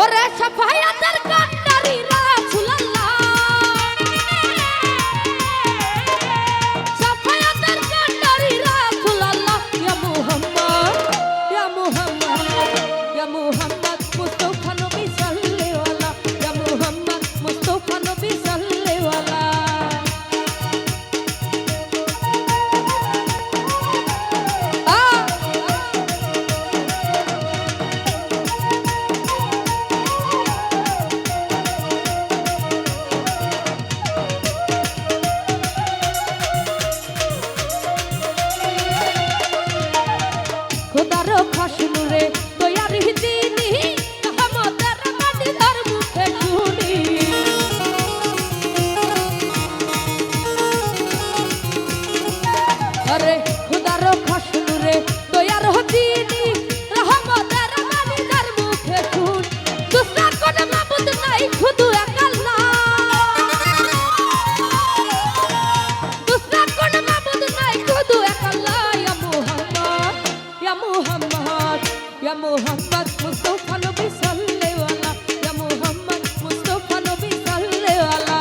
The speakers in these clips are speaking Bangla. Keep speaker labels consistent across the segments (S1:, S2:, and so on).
S1: ওরে সাফায়াতের কান্ডারি মুহাম্মদ, ইয়া মুহাম্মদ মুস্তাফা নবী সাল্লাল্লাহু আলাইহি, ইয়া মুহাম্মদ মুস্তাফা নবী সাল্লাল্লাহু আলাইহি।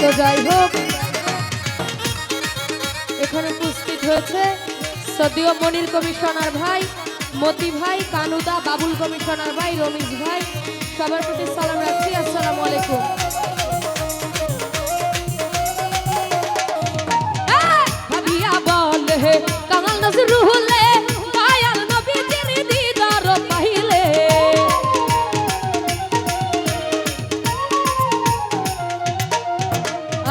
S1: তো যাই হোক, এখানে উপস্থিত হয়েছে সদীয় মনির কমিশনার ভাই, মতি ভাই, কানুদা, বাবুল কমিশনার ভাই রমিজ ভাই, সবার প্রতি সালাম রাখছি, আসসালামু আলাইকুম।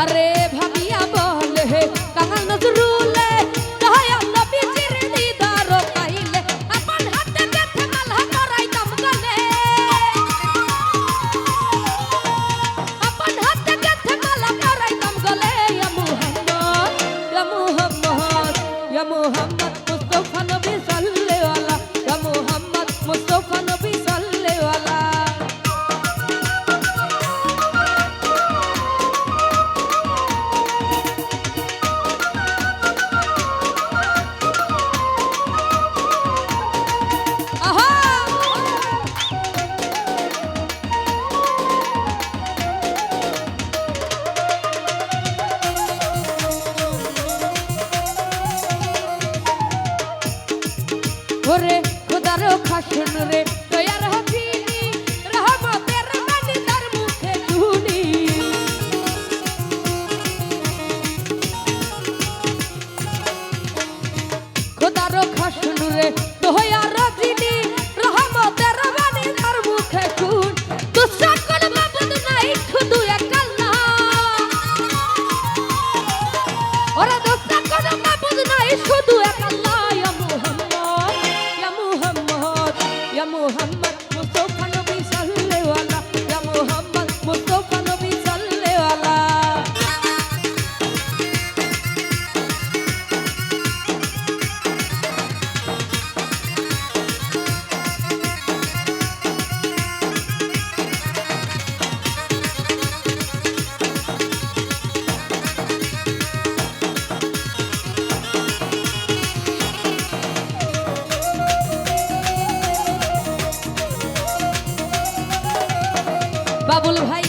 S1: আরে ভাবিয়া ওরে খোদারও খাসন রে তৈয়ার হফিনি রহমতের মানি তার মুখে ধুনি খোদারও খাসন রে তৈয়ার হফিনি রহমতের মানি তার মুখে খুন বাবদ নাই খুন বাবুল ভাই